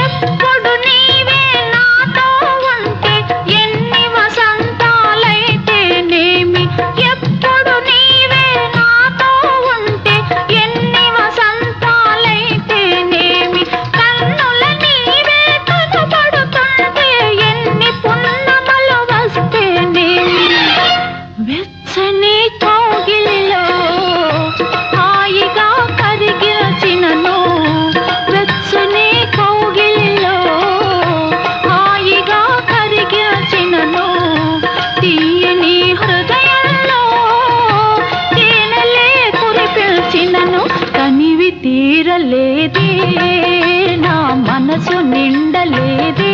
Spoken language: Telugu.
ఎప్పుడు నీవే లేదే నా మనసు నిండలేదే.